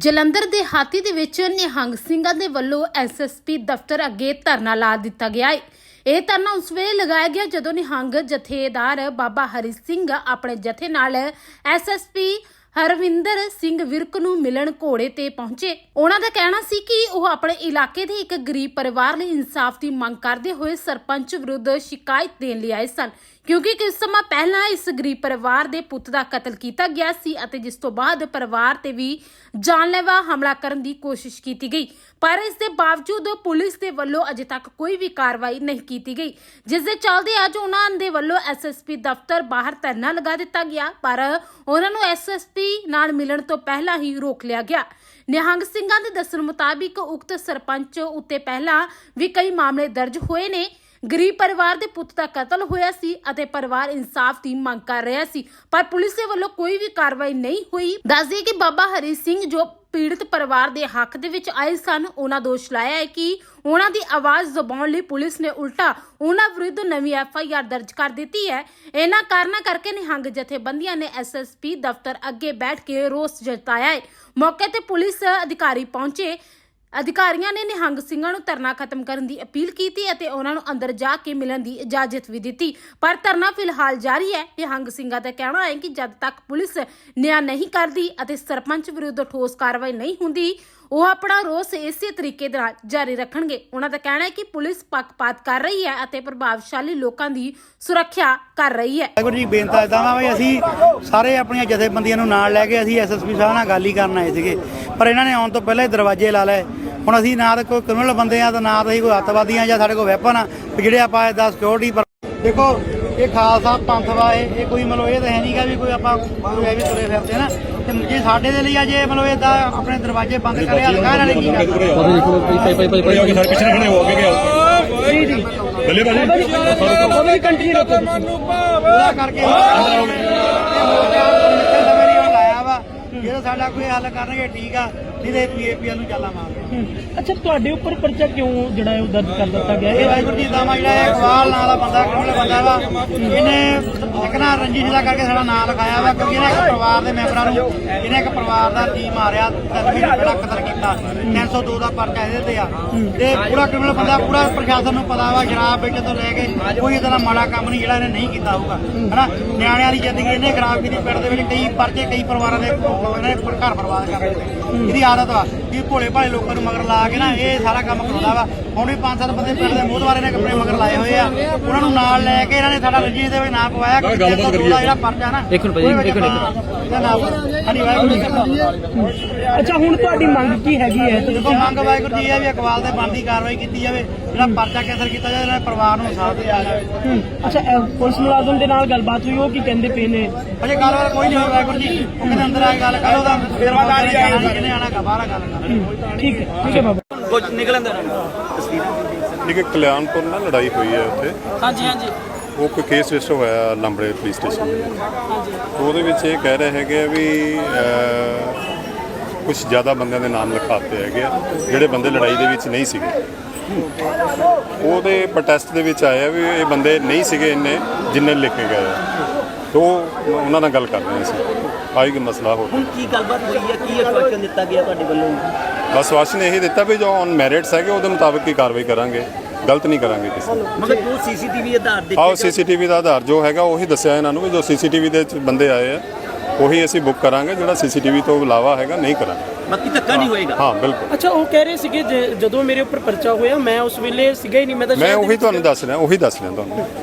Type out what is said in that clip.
ਜਲੰਧਰ ਦੇ ਹਾਤੀ ਦੇ ਵਿੱਚ ਨਿਹੰਗ ਸਿੰਘਾਂ ਦੇ ਵੱਲੋਂ ਐਸਐਸਪੀ ਦਫ਼ਤਰ ਅੱਗੇ ਧਰਨਾ ਲਾ ਦਿੱਤਾ ਗਿਆ ਹੈ ਇਹ ਧਰਨਾ ਉਸ ਵੇਲੇ ਲਗਾਇਆ ਗਿਆ ਜਦੋਂ ਨਿਹੰਗ ਜਥੇਦਾਰ ਬਾਬਾ ਹਰੀ ਸਿੰਘ ਆਪਣੇ ਜਥੇ ਨਾਲ ਐਸਐਸਪੀ ਹਰਵਿੰਦਰ ਸਿੰਘ ਵਿਰਕ ਨੂੰ ਮਿਲਣ ਘੋੜੇ ਤੇ ਪਹੁੰਚੇ। ਉਹਨਾਂ ਦਾ ਕਹਿਣਾ ਸੀ ਕਿ ਉਹ ਆਪਣੇ ਇਲਾਕੇ ਦੇ ਇੱਕ ਗਰੀਬ ਪਰਿਵਾਰ ਲਈ ਇਨਸਾਫ ਦੀ ਮੰਗ ਕਰਦੇ ਹੋਏ ਸਰਪੰਚ ਵਿਰੁੱਧ ਸ਼ਿਕਾਇਤ ਦੇਣ ਲਈ ਆਏ ਸਨ, ਕਿਉਂਕਿ ਕੁਝ ਸਮਾਂ ਪਹਿਲਾਂ ਇਸ ਗਰੀਬ ਪਰਿਵਾਰ ਦੇ ਪੁੱਤ ਦਾ ਕਤਲ ਕੀਤਾ ਗਿਆ ਸੀ ਅਤੇ ਜਿਸ ਤੋਂ ਬਾਅਦ ਪਰਿਵਾਰ ਤੇ ਵੀ ਜਾਨਲੇਵਾ ਹਮਲਾ ਕਰਨ ਦੀ ਕੋਸ਼ਿਸ਼ ਕੀਤੀ ਗਈ। ਪਰ ਇਸ ਦੇ ਬਾਵਜੂਦ ਪੁਲਿਸ ਦੇ ਵੱਲੋਂ ਅਜੇ ਤੱਕ ਕੋਈ ਵੀ ਕਾਰਵਾਈ ਨਹੀਂ ਕੀਤੀ ਗਈ। ਜਿਸ ਦੇ ਚੱਲਦੇ ਅੱਜ ਉਹਨਾਂ ਦੇ ਵੱਲੋਂ ਐਸਐਸਪੀ ਦਫ਼ਤਰ ਬਾਹਰ ਧਰਨਾ ਲਗਾ ਦਿੱਤਾ ਗਿਆ, ਪਰ ਉਹਨਾਂ ਨੂੰ ਐਸਐਸਪੀ ਨਾਲ ਮਿਲਣ ਤੋਂ ਪਹਿਲਾਂ ਹੀ ਰੋਕ ਲਿਆ ਗਿਆ। ਨਿਹੰਗ ਸਿੰਘਾਂ ਦੇ ਦੱਸਣ ਮੁਤਾਬਿਕ ਉਕਤ ਸਰਪੰਚ ਉੱਤੇ ਪਹਿਲਾਂ ਵੀ ਕਈ ਮਾਮਲੇ ਦਰਜ ਹੋਏ ਨੇ। ਗਰੀਬ ਪਰਿਵਾਰ ਦੇ ਪੁੱਤ ਦਾ ਕਤਲ ਹੋਇਆ ਸੀ ਅਤੇ ਪਰਿਵਾਰ ਇਨਸਾਫ ਦੀ ਮੰਗ ਕਰ ਰਿਹਾ ਸੀ, ਪਰ ਪੁਲਿਸ ਦੇ ਵੱਲੋਂ ਕੋਈ ਵੀ ਕਾਰਵਾਈ ਨਹੀਂ ਹੋਈ। ਦੱਸਦੇ ਕਿ ਬਾਬਾ ਹਰੀ ਸਿੰਘ ਜੋ ਪੀੜਤ ਪਰਿਵਾਰ ਦੇ ਹੱਕ ਦੇ ਵਿੱਚ ਆਏ ਸਨ, ਉਹਨਾਂ ਦੋਸ਼ ਲਾਇਆ ਹੈ ਕਿ ਉਹਨਾਂ ਦੀ ਆਵਾਜ਼ ਦਬਾਉਣ ਲਈ ਪੁਲਿਸ ਨੇ ਉਲਟਾ ਉਹਨਾਂ ਵਿਰੁੱਧ ਨਵੀਂ ਐਫ ਆਈ ਆਰ ਦਰਜ ਕਰ ਦਿੱਤੀ ਹੈ। ਇਹਨਾਂ ਕਾਰਨਾਂ ਕਰਕੇ ਨਿਹੰਗ ਜਥੇਬੰਦੀਆਂ ਨੇ ਐਸ ਐਸ ਪੀ ਦਫ਼ਤਰ ਅੱਗੇ ਬੈਠ ਕੇ ਰੋਸ ਜਤਾਇਆ ਹੈ। ਮੌਕੇ ਤੇ ਪੁਲਿਸ ਅਧਿਕਾਰੀ ਪਹੁੰਚੇ। ਅਧਿਕਾਰੀਆਂ ਨੇ ਨਿਹੰਗ ਸਿੰਘਾਂ ਨੂੰ ਧਰਨਾ ਖਤਮ ਕਰਨ ਦੀ ਅਪੀਲ ਕੀਤੀ ਅਤੇ ਉਹਨਾਂ ਨੂੰ ਅੰਦਰ ਜਾ ਕੇ ਮਿਲਣ ਦੀ ਇਜਾਜ਼ਤ ਵੀ ਦਿੱਤੀ। ਪਰ ਧਰਨਾ ਫਿਲਹਾਲ ਜਾਰੀ ਹੈ। ਨਿਹੰਗ ਸਿੰਘਾਂ ਦਾ ਕਹਿਣਾ ਹੈ ਕਿ ਜਦ ਤੱਕ ਪੁਲਿਸ ਨਿਆਂ ਨਹੀਂ ਕਰਦੀ ਅਤੇ ਸਰਪੰਚ ਵਿਰੁੱਧ ਠੋਸ ਕਾਰਵਾਈ ਨਹੀਂ ਹੁੰਦੀ ਉਹ ਆਪਣਾ ਰੋਸ ਇਸੇ ਤਰੀਕੇ ਦੇ ਨਾਲ ਜਾਰੀ ਰੱਖਣਗੇ। ਉਹਨਾਂ ਦਾ ਕਹਿਣਾ ਹੈ ਕਿ ਪੁਲਿਸ ਪੱਖਪਾਤ ਕਰ ਰਹੀ ਹੈ ਅਤੇ ਪ੍ਰਭਾਵਸ਼ਾਲੀ ਲੋਕਾਂ ਦੀ ਸੁਰੱਖਿਆ ਕਰ ਰਹੀ ਹੈ। ਵਾਹਿਗੁਰੂ ਜੀ, ਬੇਨਤੀ ਇਦਾਂ ਵਾ ਵੀ ਅਸੀਂ ਸਾਰੇ ਆਪਣੀਆਂ ਜਥੇਬੰਦੀਆਂ ਨੂੰ ਨਾਲ ਲੈ ਕੇ ਅਸੀਂ ਐਸਐਸਪੀ ਸਾਹਿਬ ਨਾਲ ਗੱਲ ਹੀ ਕਰਨ ਆਏ ਸੀਗੇ। ਪਰ ਇਹਨਾਂ ਨੇ ਆਉਣ ਤੋਂ ਪਹਿਲਾਂ ਹੀ ਦਰਵਾਜ਼ੇ ਲਾ ਲਏ। ਹੁਣ ਅਸੀਂ ਨਾ ਤਾਂ ਕੋਈ ਕ੍ਰਿਮੀਨਲ ਬੰਦੇ ਆ ਤੇ ਨਾ ਤਾਂ ਅਸੀਂ ਕੋਈ ਅੱਤਵਾਦੀਆਂ ਜਾਂ ਸਾਡੇ ਕੋਲ ਵੈਪਨ ਆ। ਵੀ ਜਿਹੜੇ ਆਪਾਂ ਇਹਦਾ ਸਿਕਿਉਰਿਟੀ ਦੇਖੋ ਇਹ ਖਾਲਸਾ ਪੰਥ ਵਾ ਇਹ ਇਹ ਕੋਈ ਮਤਲਬ ਇਹ ਤਾਂ ਹੈ ਨਹੀਂਗਾ ਵੀ ਕੋਈ ਆਪਾਂ ਕੋਈ ਐਵੇਂ ਤੁਰੇ ਫਿਰਦੇ ਨਾ। ਤੇ ਜੇ ਸਾਡੇ ਦੇ ਲਈ ਆ ਜੇ ਮਤਲਬ ਇਹਦਾ ਆਪਣੇ ਦਰਵਾਜ਼ੇ ਬੰਦ ਕਰਿਆ ਲਗਾ ਨਾਲੇ ਕੀ ਸਾਰੇ ਪਿੱਛੇ ਖੜੇ ਹੋ ਅੱਗੇ ਗਿਆ। ਜੀ ਜੀ। ਬੱਲੇ ਬਾਜੀ ਉਹਦਾ ਕਰਕੇ ਇਹ ਮੋਰਚਾ ਨਿਕਲ ਸਮੇਂ ਨਹੀਂ ਹੁਣ ਲਾਇਆ ਵਾ। ਜੇ ਸਾਡਾ ਕੋਈ ਹੱਲ ਕਰਨਗੇ ਠੀਕ ਆ। ਨਹੀਂ ਤੇ ਪੀਏਪੀਐਲ ਨੂੰ ਚੱਲਾ ਮਾਰਦੇ ਅੱਛਾ ਤੁਹਾਡੇ ਉੱਪਰ ਪਰਚਾ ਕਿਉਂ ਜਿਹੜਾ ਹੈ ਉਹ ਦਰਜ ਕਰ ਦਿੱਤਾ ਗਿਆ? ਇਹ ਵਾਹਿਗੁਰੂ ਜੀ ਦਾ ਮਾ ਜਿਹੜਾ ਹੈ ਇਕਬਾਲ ਨਾਂ ਦਾ ਬੰਦਾ ਕਿਹੜਾ ਬੰਦਾ ਵਾ। ਇਹਨੇ ਇੱਕ ਨਾ ਰੰਜਿਸ਼ ਦਾ ਕਰਕੇ ਸਾਡਾ ਨਾਂ ਲਿਖਾਇਆ ਵਾ ਕਿਉਂਕਿ ਇਹਨੇ ਇੱਕ ਪਰਿਵਾਰ ਦੇ ਮੈਂਬਰਾਂ ਨੂੰ ਇਹਨੇ ਇੱਕ ਪਰਿਵਾਰ ਦਾ ਜੀ ਮਾਰਿਆ ਮਹੀਨੇ ਪਹਿਲਾਂ ਕਤਲ ਕੀਤਾ। 302 ਦਾ ਪਰਚਾ ਇਹਦੇ ਤੇ ਆ। ਤੇ ਪੂਰਾ ਕ੍ਰਿਮੀਨਲ ਬੰਦਾ ਪੂਰਾ ਪ੍ਰਸ਼ਾਸਨ ਨੂੰ ਪਤਾ ਵਾ ਸ਼ਰਾਬ ਵੇਚਣ ਤੋਂ ਲੈ ਕੇ ਕੋਈ ਇਹਦਾ ਮਾੜਾ ਕੰਮ ਨਹੀਂ ਜਿਹੜਾ ਇਹਨੇ ਨਹੀਂ ਕੀਤਾ ਹੋਊਗਾ। ਹਨਾ? ਨਿਆਣਿਆਂ ਦੀ ਜ਼ਿੰਦਗੀ ਇਹਨੇ ਖਰਾਬ ਕੀਤੀ ਪਿੰਡ ਦੇ ਵਿੱਚ ਕਈ ਪਰਚੇ ਕਈ ਪਰਿਵਾਰਾਂ ਦੇ ਇਹਨੇ ਘਰ ਬਰਬਾਦ ਕਰ ਦਿੱਤੇ। ਇਹਦੀ ਆਦਤ ਵਾ ਕਿ ਭੋਲੇ ਭਾਲੇ ਲੋਕਾਂ ਨੂੰ ਮਗਰ ਲਾ ਕੇ ਨਾ ਇਹ ਸਾਰਾ ਕੰਮ ਕਰਾਉਂਦਾ ਵਾ। ਹੁਣ ਵੀ ਪੰਜ ਸੱਤ ਬੰਦੇ ਪਿੰਡ ਦੇ ਮੋਹਦਵਾਰੇ ਨੇ ਕੱਪੜੇ ਮਗਰ ਲਾਏ ਹੋਏ ਆ। ਉਹਨਾਂ ਨੂੰ ਨਾਲ ਲੈ ਕੇ ਇਹਨਾਂ ਨੇ ਸਾਡਾ ਰਣਜੀਤ ਦੇ ਵਿੱਚ ਨਾਂ ਪਵਾਇਆ। ਕਿ। ਜਿਹੜਾ ਪਰਚਾ ਨਾ ਇੱਕ ਮਿੰਟ ਭਾਈ ਇੱਕ ਮਿੰਟ। ਅੱਛਾ ਹੁਣ ਤੁਹਾਡੀ ਮੰਗ ਕੀ ਹੈਗੀ ਹੈ? ਦੇਖੋ ਮੰਗ ਵਾਹਿਗੁਰੂ ਜੀ ਇਹ ਹੈ ਵੀ ਅਕਵਾਲ ਤੇ ਬਣਦੀ ਕਾਰਵਾਈ ਕੀਤੀ ਜਾਵੇ। ਜਿਹੜਾ ਪਰਚਾ ਕੈਂਸਲ ਕੀਤਾ ਜਾਵੇ ਇਹਨਾਂ ਦੇ ਪਰਿਵਾਰ ਨੂੰ ਸਾਥ ਦਿਆ ਜਾਵੇ। ਅੱਛਾ ਪੁਲਿਸ ਮੁਲਾਜ਼ਮ ਦੇ ਨਾਲ ਗੱਲਬਾਤ ਹੋਈ ਉਹ ਕੀ ਕਹਿੰਦੇ ਪਏ ਨੇ? ਅਜੇ ਗੱਲਬਾਤ ਕੋਈ ਨਹੀਂ ਹੋਈ ਵਾਹਿਗੁਰੂ ਜੀ। ਉਹ ਕਹਿੰਦੇ ਅੰਦਰ ਆ ਕੇ ਗੱਲ ਕਰੋ ਤਾਂ ਫਿਰ ਬਾਹਰ ਜਾਣਾ ਜਿਹਨੇ ਆਣਾ ਕਾ ਬਾਹਰ ਗੱਲ ਕਰੋ। ਠੀਕ ਹੈ ਠੀਕ ਹੈ ਬਾਬਾ। ਇੱਕ ਕਲਿਆਣਪੁਰ ਨਾਲ ਲੜਾਈ ਹੋਈ ਹੈ ਉੱਥੇ। ਹਾਂਜੀ ਹਾਂਜੀ। ਉਹ ਕੋਈ ਕੇਸ ਰਜਿਸਟਰ ਹੋਇਆ ਲੰਬੜੇ ਪੁਲਿਸ ਸਟੇਸ਼ਨ ਦੇ ਵਿੱਚ। ਉਹਦੇ ਵਿੱਚ ਇਹ ਕਹਿ ਰਹੇ ਹੈਗੇ ਆ ਵੀ ਕੁਝ ਜ਼ਿਆਦਾ ਬੰਦਿਆਂ ਦੇ ਨਾਮ ਲਿਖਾਤੇ ਹੈਗੇ ਆ ਜਿਹੜੇ ਬੰਦੇ ਲੜਾਈ ਦੇ ਵਿੱਚ ਨਹੀਂ ਸੀਗੇ। ਉਹਦੇ ਪ੍ਰੋਟੈਸਟ ਦੇ ਵਿੱਚ ਆਇਆ ਵੀ ਇਹ ਬੰਦੇ ਨਹੀਂ ਸੀਗੇ ਇੰਨੇ ਜਿੰਨੇ ਲਿਖੇ ਗਏ ਆ। ਤੋ ਉਹਨਾਂ ਨਾਲ ਗੱਲ ਕਰ ਰਹੇ ਸੀ। ਆਈ ਕਿ ਮਸਲਾ ਹੋ ਗਿਆ। ਕੀ ਗੱਲਬਾਤ ਹੋਈ ਹੈ? ਕੀ ਆਸ਼ਵਾਸਨ ਦਿੱਤਾ ਗਿਆ ਤੁਹਾਡੇ ਵੱਲੋਂ? ਬਸ ਵਾਸ਼ਨ ਇਹੀ ਦਿੱਤਾ ਵੀ ਜੋ ਔਨ ਮੈਰਿਟਸ ਹੈਗੇ ਉਹਦੇ ਮੁਤਾਬਕ ਹੀ ਕਾਰਵਾਈ ਕਰਾਂਗੇ। ਗਲਤ ਨਹੀਂ ਕਰਾਂਗੇ ਕਿਸੇ ਨੂੰ। ਮਗਰ ਜੋ ਸੀਸੀਟੀਵੀ ਆਧਾਰ ਦੇ ਆਓ ਸੀਸੀਟੀਵੀ ਦਾ ਆਧਾਰ ਜੋ ਹੈਗਾ ਉਹੀ ਦੱਸਿਆ ਇਹਨਾਂ ਨੂੰ ਵੀ ਜੋ ਸੀਸੀਟੀਵੀ ਦੇ ਵਿੱਚ ਬੰਦੇ ਆਏ ਆ ਉਹੀ ਅਸੀਂ ਬੁੱਕ ਕਰਾਂਗੇ ਜਿਹੜਾ ਸੀਸੀਟੀਵੀ ਤੋਂ ਇਲਾਵਾ ਹੈਗਾ ਨਹੀਂ ਕਰਾਂਗੇ। ਬਾਕੀ ਧੱਕਾ ਨਹੀਂ ਹੋਏਗਾ? ਹਾਂ ਬਿਲਕੁਲ। ਅੱਛਾ ਉਹ ਕਹਿ ਰਹੇ ਸੀਗੇ ਜੇ- ਜਦੋਂ ਮੇਰੇ ਉੱਪਰ ਪਰਚਾ ਹੋਇਆ ਮੈਂ ਉਸ ਵੇਲੇ ਸੀਗਾ ਹੀ ਨਹੀਂ ਮੈਂ ਤਾਂ ਮੈਂ ਸ਼ਹਿਰ ਦੇ ਉਹੀ ਤੁਹਾਨੂੰ ਦੱਸ ਰਿਹਾ ਉਹੀ ਦੱਸ ਰਿਹਾ ਤੁਹਾਨੂੰ।